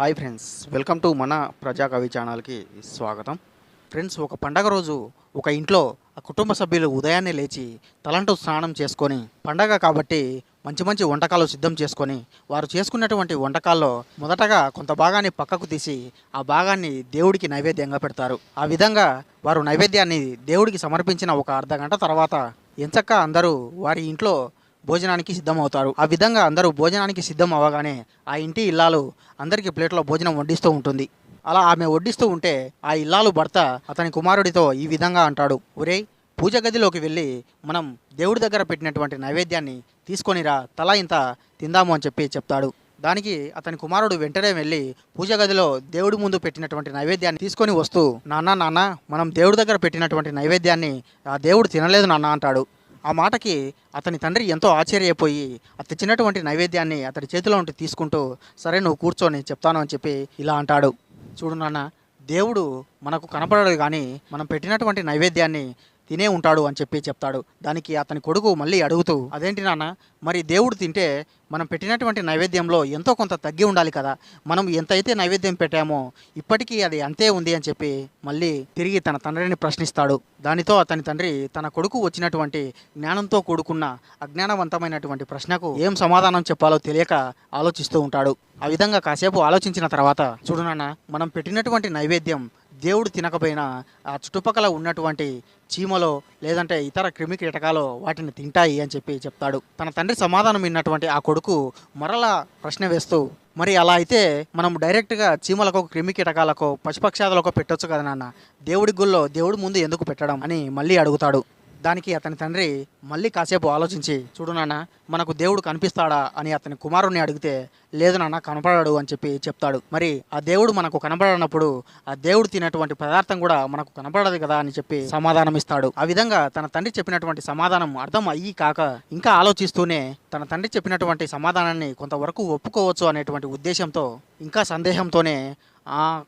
Hi friends welcome to మన ప్రజా కవి ఛానల్కి స్వాగతం. ఫ్రెండ్స్ ఒక పండగ రోజు ఒక ఇంట్లో ఆ కుటుంబ సభ్యులు ఉదయాన్నే లేచి తలంటూ స్నానం చేసుకొని పండగ కాబట్టి మంచి మంచి వంటకాలు సిద్ధం చేసుకొని వారు చేసుకున్నటువంటి వంటకాల్లో మొదటగా కొంత భాగాన్ని పక్కకు తీసి ఆ భాగాన్ని దేవుడికి నైవేద్యంగా పెడతారు. ఆ విధంగా వారు నైవేద్యాన్ని దేవుడికి సమర్పించిన ఒక అర్ధ గంట తర్వాత ఎంచక్క అందరూ వారి ఇంట్లో భోజనానికి సిద్ధమవుతారు. ఆ విధంగా అందరూ భోజనానికి సిద్ధం అవ్వగానే ఆ ఇంటి ఇల్లాలు అందరికీ ప్లేట్లో భోజనం వడ్డిస్తూ ఉంటుంది. అలా ఆమె వడ్డిస్తూ ఉంటే ఆ ఇల్లాలు భర్త అతని కుమారుడితో ఈ విధంగా అంటాడు. ఒరే పూజ గదిలోకి వెళ్ళి మనం దేవుడి దగ్గర పెట్టినటువంటి నైవేద్యాన్ని తీసుకొనిరా తల ఇంత తిందాము అని చెప్పి చెప్తాడు. దానికి అతని కుమారుడు వెంటనే వెళ్ళి పూజ గదిలో దేవుడి ముందు పెట్టినటువంటి నైవేద్యాన్ని తీసుకొని వస్తూ నాన్న నాన్న మనం దేవుడి దగ్గర పెట్టినటువంటి నైవేద్యాన్ని ఆ దేవుడు తినలేదు నాన్న అంటాడు. ఆ మాటకి అతని తండ్రి ఎంతో ఆశ్చర్యపోయి ఆ తెచ్చినటువంటి నైవేద్యాన్ని అతడి చేతిలో ఉంటే తీసుకుంటూ సరే నువ్వు కూర్చొని చెప్తాను అని చెప్పి ఇలా అంటాడు. చూడు నాన్న దేవుడు మనకు కనపడడు కానీ మనం పెట్టినటువంటి నైవేద్యాన్ని తినే ఉంటాడు అని చెప్పి చెప్తాడు. దానికి అతని కొడుకు మళ్ళీ అడుగుతూ అదేంటి నాన్న మరి దేవుడు తింటే మనం పెట్టినటువంటి నైవేద్యంలో ఎంతో కొంత తగ్గి ఉండాలి కదా. మనం ఎంతైతే నైవేద్యం పెట్టామో ఇప్పటికీ అది అంతే ఉంది అని చెప్పి మళ్ళీ తిరిగి తన తండ్రిని ప్రశ్నిస్తాడు. దానితో అతని తండ్రి తన కొడుకు వచ్చినటువంటి జ్ఞానంతో కూడుకున్న అజ్ఞానవంతమైనటువంటి ప్రశ్నకు ఏం సమాధానం చెప్పాలో తెలియక ఆలోచిస్తూ ఉంటాడు. ఆ విధంగా కాసేపు ఆలోచించిన తర్వాత చూడు నాన్న మనం పెట్టినటువంటి నైవేద్యం దేవుడు తినకపోయినా ఆ చుట్టుపక్కల ఉన్నటువంటి చీమలో లేదంటే ఇతర క్రిమి కీటకాలు వాటిని తింటాయి అని చెప్పి చెప్తాడు. తన తండ్రి సమాధానం విన్నటువంటి ఆ కొడుకు మరలా ప్రశ్న వేస్తూ మరి అలా అయితే మనం డైరెక్ట్గా చీమలకు క్రిమి కీటకాలకు పశుపక్షాదులకు పెట్టొచ్చు కదా నాన్న? దేవుడి గుళ్ళో దేవుడి ముందు ఎందుకు పెట్టడం? అని మళ్ళీ అడుగుతాడు. దానికి అతని తండ్రి మళ్ళీ కాసేపు ఆలోచించి చూడు నాన్న మనకు దేవుడు కనిపిస్తాడా? అని అతని కుమారుణ్ణి అడిగితే లేదు నాన్న కనపడాడు అని చెప్పి చెప్తాడు. మరి ఆ దేవుడు మనకు కనపడనప్పుడు ఆ దేవుడు తినటువంటి పదార్థం కూడా మనకు కనపడదు కదా అని చెప్పి సమాధానం ఇస్తాడు. ఆ విధంగా తన తండ్రి చెప్పినటువంటి సమాధానం అర్థం అయ్యి కాక ఇంకా ఆలోచిస్తూనే తన తండ్రి చెప్పినటువంటి సమాధానాన్ని కొంతవరకు ఒప్పుకోవచ్చు అనేటువంటి ఉద్దేశంతో ఇంకా సందేహంతోనే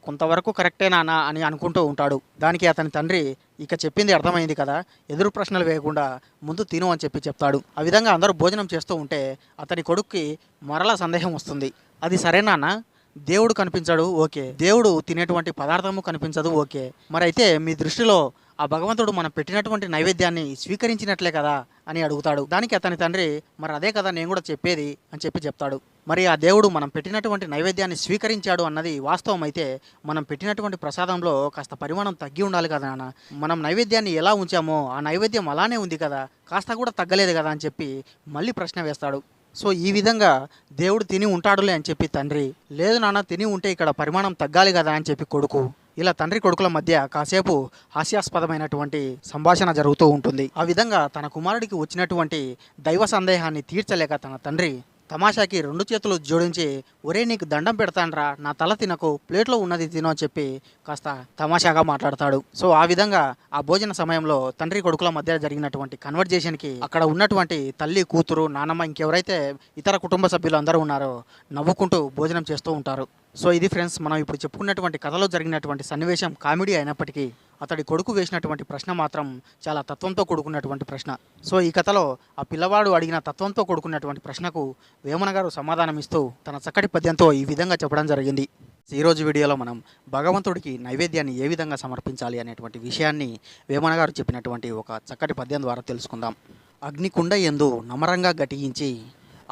కొంతవరకు కరెక్టే నానా అని అనుకుంటూ ఉంటాడు. దానికి అతని తండ్రి ఇక చెప్పింది అర్థమైంది కదా. ఎదురు ప్రశ్నలు వేయకుండా ముందు తిను అని చెప్పి చెప్తాడు. ఆ విధంగా అందరూ భోజనం చేస్తూ ఉంటే అతని కొడుక్కి మరలా సందేహం వస్తుంది. అది సరేనా అన్న? దేవుడు కనిపించాడు ఓకే. దేవుడు తినేటువంటి పదార్థము కనిపించదు ఓకే. మరి అయితే మీ దృష్టిలో ఆ భగవంతుడు మనం పెట్టినటువంటి నైవేద్యాన్ని స్వీకరించినట్లే కదా. అని అడుగుతాడు. దానికి అతని తండ్రి మరి అదే కదా నేను కూడా చెప్పేది అని చెప్పి చెప్తాడు. మరి ఆ దేవుడు మనం పెట్టినటువంటి నైవేద్యాన్ని స్వీకరించాడు అన్నది వాస్తవం అయితే మనం పెట్టినటువంటి ప్రసాదంలో కాస్త పరిమాణం తగ్గి ఉండాలి కదా నాన్న. మనం నైవేద్యాన్ని ఎలా ఉంచామో ఆ నైవేద్యం అలానే ఉంది కదా కాస్త కూడా తగ్గలేదు కదా అని చెప్పి మళ్ళీ ప్రశ్న వేస్తాడు. సో ఈ విధంగా దేవుడు తిని ఉంటాడులే అని చెప్పి తండ్రి లేదు నాన్న తిని ఉంటే ఇక్కడ పరిమాణం తగ్గాలి కదా అని చెప్పి కొడుకు ఇలా తండ్రి కొడుకుల మధ్య కాసేపు హాస్యాస్పదమైనటువంటి సంభాషణ జరుగుతూ ఉంటుంది. ఆ విధంగా తన కుమారుడికి వచ్చినటువంటి దైవ సందేహాన్ని తీర్చలేక తన తండ్రి తమాషాకి రెండు చేతులు జోడించి ఒరే నీకు దండం పెడతాన్రా నా తల తినకు ప్లేట్లో ఉన్నది తిను అని చెప్పి కాస్త తమాషాగా మాట్లాడతాడు. సో ఆ విధంగా ఆ భోజన సమయంలో తండ్రి కొడుకుల మధ్య జరిగినటువంటి కన్వర్జేషన్కి అక్కడ ఉన్నటువంటి తల్లి కూతురు నానమ్మ ఇంకెవరైతే ఇతర కుటుంబ సభ్యులు అందరూ ఉన్నారో నవ్వుకుంటూ భోజనం చేస్తూ ఉంటారు. సో ఇది ఫ్రెండ్స్ మనం ఇప్పుడు చెప్పుకున్నటువంటి కథలో జరిగినటువంటి సన్నివేశం కామెడీ అయినప్పటికీ అతడి కొడుకు వేసినటువంటి ప్రశ్న మాత్రం చాలా తత్వంతో కూడుకున్నటువంటి ప్రశ్న. సో ఈ కథలో ఆ పిల్లవాడు అడిగిన తత్వంతో కూడుకున్నటువంటి ప్రశ్నకు వేమన గారు సమాధానం ఇస్తూ తన చక్కటి పద్యంతో ఈ విధంగా చెప్పడం జరిగింది. ఈరోజు వీడియోలో మనం భగవంతుడికి నైవేద్యాన్ని ఏ విధంగా సమర్పించాలి అనేటువంటి విషయాన్ని వేమన గారు చెప్పినటువంటి ఒక చక్కటి పద్యం ద్వారా తెలుసుకుందాం. అగ్నికుండ ఎందు నమరంగా గటించి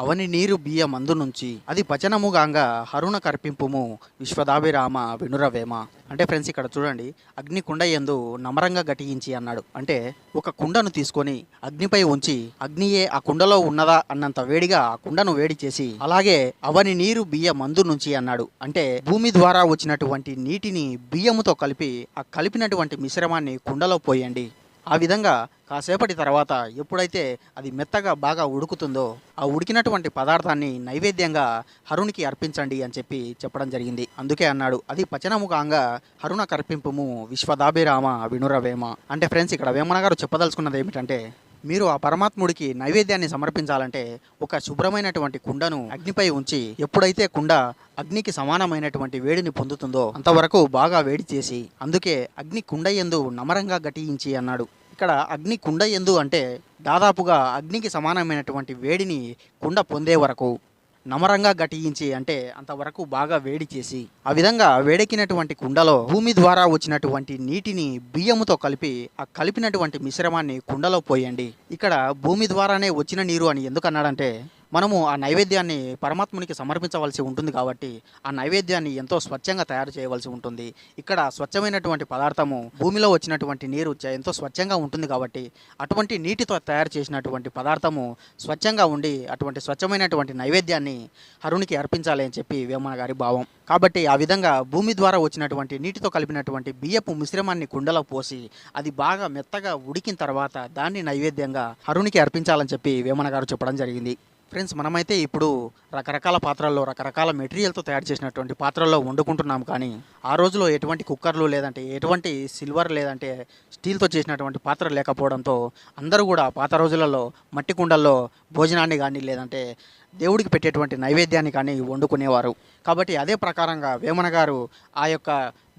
అవని నీరు బియ్య మందు నుంచి అది పచనముగాంగా హరుణ కర్పింపుము విశ్వదాభిరామ వినురవేమ. అంటే ఫ్రెండ్స్ ఇక్కడ చూడండి అగ్ని కుండ ఎందు నమరంగా గటించి అన్నాడు. అంటే ఒక కుండను తీసుకొని అగ్నిపై ఉంచి అగ్నియే ఆ కుండలో ఉన్నదా అన్నంత వేడిగా ఆ కుండను వేడి చేసి అలాగే అవని నీరు బియ్య మందు నుంచి అన్నాడు. అంటే భూమి ద్వారా వచ్చినటువంటి నీటిని బియ్యముతో కలిపి ఆ కలిపినటువంటి మిశ్రమాన్ని కుండలో పోయండి. ఆ విధంగా కాసేపటి తర్వాత ఎప్పుడైతే అది మెత్తగా బాగా ఉడుకుతుందో ఆ ఉడికినటువంటి పదార్థాన్ని నైవేద్యంగా హరునికి అర్పించండి అని చెప్పి చెప్పడం జరిగింది. అందుకే అన్నాడు. అది పచనముఖంగా హరుణ కర్పింపుము విశ్వదాభిరామ వినురవేమ. అంటే ఫ్రెండ్స్ ఇక్కడ వేమన గారు చెప్పదలుచుకున్నది ఏమిటంటే మీరు ఆ పరమాత్ముడికి నైవేద్యాన్ని సమర్పించాలంటే ఒక శుభ్రమైనటువంటి కుండను అగ్నిపై ఉంచి ఎప్పుడైతే కుండ అగ్నికి సమానమైనటువంటి వేడిని పొందుతుందో అంతవరకు బాగా వేడి చేసి అందుకే అగ్ని కుండ ఎందు నమరంగా గటించి అన్నాడు. ఇక్కడ అగ్ని కుండ ఎందు అంటే దాదాపుగా అగ్నికి సమానమైనటువంటి వేడిని కుండ పొందే వరకు నమరంగా గటించి అంటే అంతవరకు బాగా వేడి చేసి ఆ విధంగా వేడెక్కినటువంటి కుండలో భూమి ద్వారా వచ్చినటువంటి నీటిని బియ్యముతో కలిపి ఆ కలిపినటువంటి మిశ్రమాన్ని కుండలో పోయండి. ఇక్కడ భూమి ద్వారానే వచ్చిన నీరు అని ఎందుకన్నాడంటే మనము ఆ నైవేద్యాన్ని పరమాత్మునికి సమర్పించవలసి ఉంటుంది కాబట్టి ఆ నైవేద్యాన్ని ఎంతో స్వచ్ఛంగా తయారు చేయవలసి ఉంటుంది. ఇక్కడ స్వచ్ఛమైనటువంటి పదార్థము భూమిలో వచ్చినటువంటి నీరు ఎంతో స్వచ్ఛంగా ఉంటుంది కాబట్టి అటువంటి నీటితో తయారు చేసినటువంటి పదార్థము స్వచ్ఛంగా ఉండి అటువంటి స్వచ్ఛమైనటువంటి నైవేద్యాన్ని హరునికి అర్పించాలి అని చెప్పి వేమన గారి భావం. కాబట్టి ఆ విధంగా భూమి ద్వారా వచ్చినటువంటి నీటితో కలిపినటువంటి బియ్యపు మిశ్రమాన్ని కుండలో పోసి అది బాగా మెత్తగా ఉడికిన తర్వాత దాన్ని నైవేద్యంగా హరునికి అర్పించాలని చెప్పి వేమన గారు చెప్పడం జరిగింది. ఫ్రెండ్స్ మనమైతే ఇప్పుడు రకరకాల పాత్రల్లో రకరకాల మెటీరియల్తో తయారు చేసినటువంటి పాత్రల్లో వండుకుంటున్నాం కానీ ఆ రోజులో ఎటువంటి కుక్కర్లు లేదంటే ఎటువంటి సిల్వర్ లేదంటే స్టీల్తో చేసినటువంటి పాత్ర లేకపోవడంతో అందరూ కూడా పాత రోజులలో మట్టి కుండల్లో భోజనాన్ని కానీ లేదంటే దేవుడికి పెట్టేటువంటి నైవేద్యాన్ని కానీ వండుకునేవారు. కాబట్టి అదే ప్రకారంగా వేమన గారు ఆ యొక్క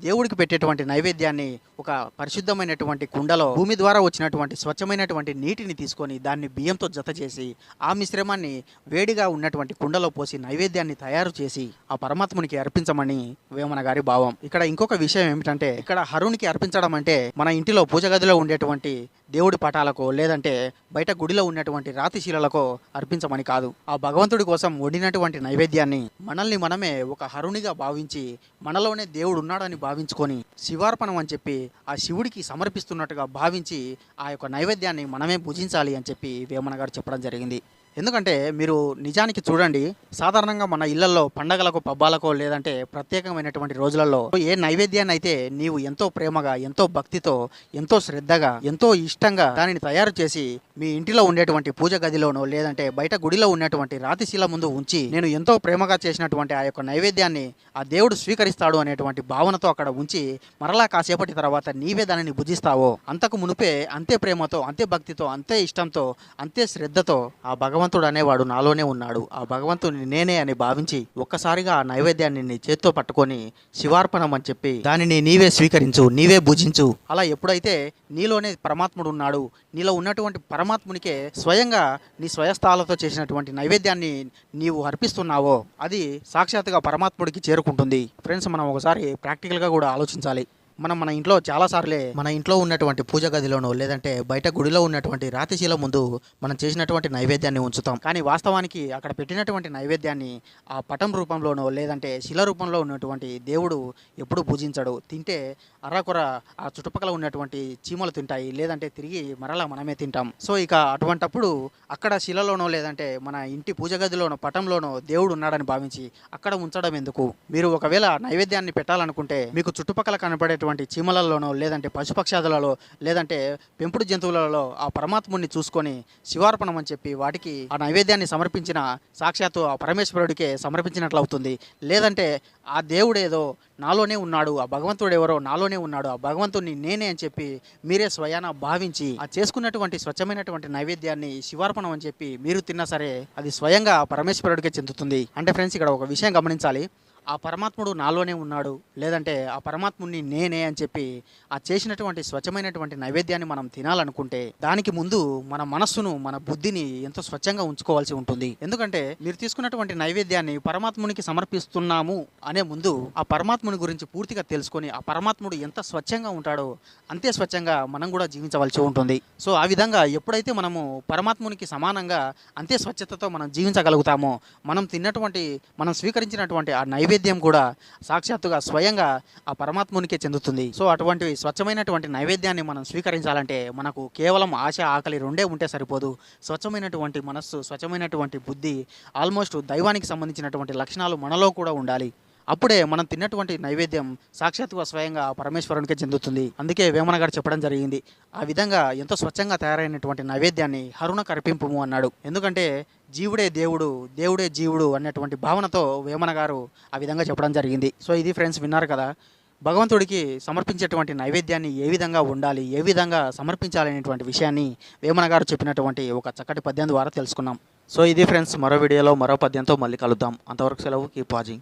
దేవుడికి పెట్టేటువంటి నైవేద్యాన్ని ఒక పరిశుద్ధమైనటువంటి కుండలో భూమి ద్వారా వచ్చినటువంటి స్వచ్ఛమైనటువంటి నీటిని తీసుకొని దాన్ని బియ్యంతో జత చేసి ఆ మిశ్రమాన్ని వేడిగా ఉన్నటువంటి కుండలో పోసి నైవేద్యాన్ని తయారు చేసి ఆ పరమాత్మునికి అర్పించమని వేమన గారి భావం. ఇక్కడ ఇంకొక విషయం ఏమిటంటే ఇక్కడ హరునికి అర్పించడం అంటే మన ఇంటిలో పూజ గదిలో ఉండేటువంటి దేవుడి పటాలకు లేదంటే బయట గుడిలో ఉన్నటువంటి రాతి అర్పించమని కాదు. ఆ భగవంతుడి కోసం వండినటువంటి నైవేద్యాన్ని మనల్ని మనమే ఒక హరునిగా భావించి మనలోనే దేవుడు ఉన్నాడని భావించుకొని శివార్పణం అని చెప్పి ఆ శివుడికి సమర్పిస్తున్నట్టుగా భావించి ఆ యొక్క నైవేద్యాన్ని మనమే పూజించాలి అని చెప్పి వేమన గారు చెప్పడం జరిగింది. ఎందుకంటే మీరు నిజానికి చూడండి సాధారణంగా మన ఇళ్ళలో పండగలకు పబ్బాలకో లేదంటే ప్రత్యేకమైనటువంటి రోజులలో ఏ నైవేద్యాన్ని అయితే నీవు ఎంతో ప్రేమగా ఎంతో భక్తితో ఎంతో శ్రద్ధగా ఎంతో ఇష్టంగా దానిని తయారు చేసి మీ ఇంటిలో ఉండేటువంటి పూజ గదిలోనో లేదంటే బయట గుడిలో ఉన్నటువంటి రాతి శిల ముందు ఉంచి నేను ఎంతో ప్రేమగా చేసినటువంటి ఆ యొక్క నైవేద్యాన్ని ఆ దేవుడు స్వీకరిస్తాడు అనేటువంటి భావనతో అక్కడ ఉంచి మరలా కాసేపటి తర్వాత నీవే దానిని భుజిస్తావో అంతకు మునుపే అంతే ప్రేమతో అంతే భక్తితో అంతే ఇష్టంతో అంతే శ్రద్ధతో ఆ భగవంతుడు అనేవాడు నాలోనే ఉన్నాడు. ఆ భగవంతుని నేనే అని భావించి ఒక్కసారిగా ఆ నైవేద్యాన్ని నీ చేత్తో పట్టుకొని శివార్పణం అని చెప్పి దానిని నీవే స్వీకరించు నీవే భుజించు. అలా ఎప్పుడైతే నీలోనే పరమాత్ముడు ఉన్నాడు నీలో ఉన్నటువంటి పరమాత్మునికే స్వయంగా నీ స్వయస్థాలతో చేసినటువంటి నైవేద్యాన్ని నీవు అర్పిస్తున్నావో అది సాక్షాత్తుగా పరమాత్ముడికి చేరుకుంటుంది. ఫ్రెండ్స్ మనం ఒకసారి ప్రాక్టికల్గా కూడా ఆలోచించాలి. మనం మన ఇంట్లో చాలాసార్లే మన ఇంట్లో ఉన్నటువంటి పూజ గదిలోనో లేదంటే బయట గుడిలో ఉన్నటువంటి రాతిశీల ముందు మనం చేసినటువంటి నైవేద్యాన్ని ఉంచుతాం. కానీ వాస్తవానికి అక్కడ పెట్టినటువంటి నైవేద్యాన్ని ఆ పటం రూపంలోనో లేదంటే శిల రూపంలో ఉన్నటువంటి దేవుడు ఎప్పుడు పూజించడు. తింటే అర్రకొర ఆ చుట్టుపక్కల ఉన్నటువంటి చీమలు తింటాయి లేదంటే తిరిగి మరలా మనమే తింటాం. సో ఇక అటువంటప్పుడు అక్కడ శిలలోనో లేదంటే మన ఇంటి పూజ గదిలోనో పటంలోనో దేవుడు ఉన్నాడని భావించి అక్కడ ఉంచడం ఎందుకు? మీరు ఒకవేళ నైవేద్యాన్ని పెట్టాలనుకుంటే మీకు చుట్టుపక్కల ఉన్నటువంటి చీమలలోనో లేదంటే పశుపక్షాదులలో లేదంటే పెంపుడు జంతువులలో ఆ పరమాత్ముడిని చూసుకొని శివార్పణం అని చెప్పి వాటికి ఆ నైవేద్యాన్ని సమర్పించిన సాక్షాత్తు ఆ పరమేశ్వరుడికే సమర్పించినట్లవుతుంది. లేదంటే ఆ దేవుడేదో నాలోనే ఉన్నాడు ఆ భగవంతుడు ఎవరో నాలోనే ఉన్నాడు ఆ భగవంతుడిని నేనే అని చెప్పి మీరే స్వయాన భావించి ఆ చేసుకున్నటువంటి స్వచ్ఛమైనటువంటి నైవేద్యాన్ని శివార్పణం అని చెప్పి మీరు తిన్నా సరే అది స్వయంగా పరమేశ్వరుడికే చెందుతుంది. అంటే ఫ్రెండ్స్ ఇక్కడ ఒక విషయం గమనించాలి. ఆ పరమాత్ముడు నాలోనే ఉన్నాడు లేదంటే ఆ పరమాత్ముడిని నేనే అని చెప్పి ఆ చేసినటువంటి స్వచ్ఛమైనటువంటి నైవేద్యాన్ని మనం తినాలనుకుంటే దానికి ముందు మన మనస్సును మన బుద్ధిని ఎంతో స్వచ్ఛంగా ఉంచుకోవాల్సి ఉంటుంది. ఎందుకంటే మీరు తీసుకున్నటువంటి నైవేద్యాన్ని పరమాత్మునికి సమర్పిస్తున్నాము అనే ముందు ఆ పరమాత్ముని గురించి పూర్తిగా తెలుసుకొని ఆ పరమాత్ముడు ఎంత స్వచ్ఛంగా ఉంటాడో అంతే స్వచ్ఛంగా మనం కూడా జీవించవలసి ఉంటుంది. సో ఆ విధంగా ఎప్పుడైతే మనము పరమాత్మునికి సమానంగా అంతే స్వచ్ఛతతో మనం జీవించగలుగుతామో మనం తిన్నటువంటి మనం స్వీకరించినటువంటి ఆ నైవేద్యం నైవేద్యం కూడా సాక్షాత్తుగా స్వయంగా ఆ పరమాత్మునికే చెందుతుంది. సో అటువంటి స్వచ్ఛమైనటువంటి నైవేద్యాన్ని మనం స్వీకరించాలంటే మనకు కేవలం ఆశ ఆకలి రెండే ఉంటే సరిపోదు. స్వచ్ఛమైనటువంటి మనస్సు స్వచ్ఛమైనటువంటి బుద్ధి ఆల్మోస్ట్ దైవానికి సంబంధించినటువంటి లక్షణాలు మనలో కూడా ఉండాలి. అప్పుడే మనం తిన్నటువంటి నైవేద్యం సాక్షాత్తుగా స్వయంగా పరమేశ్వరునికే చెందుతుంది. అందుకే వేమన గారు చెప్పడం జరిగింది. ఆ విధంగా ఎంతో స్వచ్ఛంగా తయారైనటువంటి నైవేద్యాన్ని హరుణ కర్పింపుము అన్నాడు. ఎందుకంటే జీవుడే దేవుడు దేవుడే జీవుడు అన్నటువంటి భావనతో వేమన గారు ఆ విధంగా చెప్పడం జరిగింది. సో ఇది ఫ్రెండ్స్ విన్నారు కదా భగవంతుడికి సమర్పించేటువంటి నైవేద్యాన్ని ఏ విధంగా ఉండాలి ఏ విధంగా సమర్పించాలనేటువంటి విషయాన్ని వేమన గారు చెప్పినటువంటి ఒక చక్కటి పద్యం ద్వారా తెలుసుకున్నాం. సో ఇది ఫ్రెండ్స్ మరో వీడియోలో మరో పద్యంతో మళ్ళీ కలుద్దాం. అంతవరకు సెలవు కీప్ వాచింగ్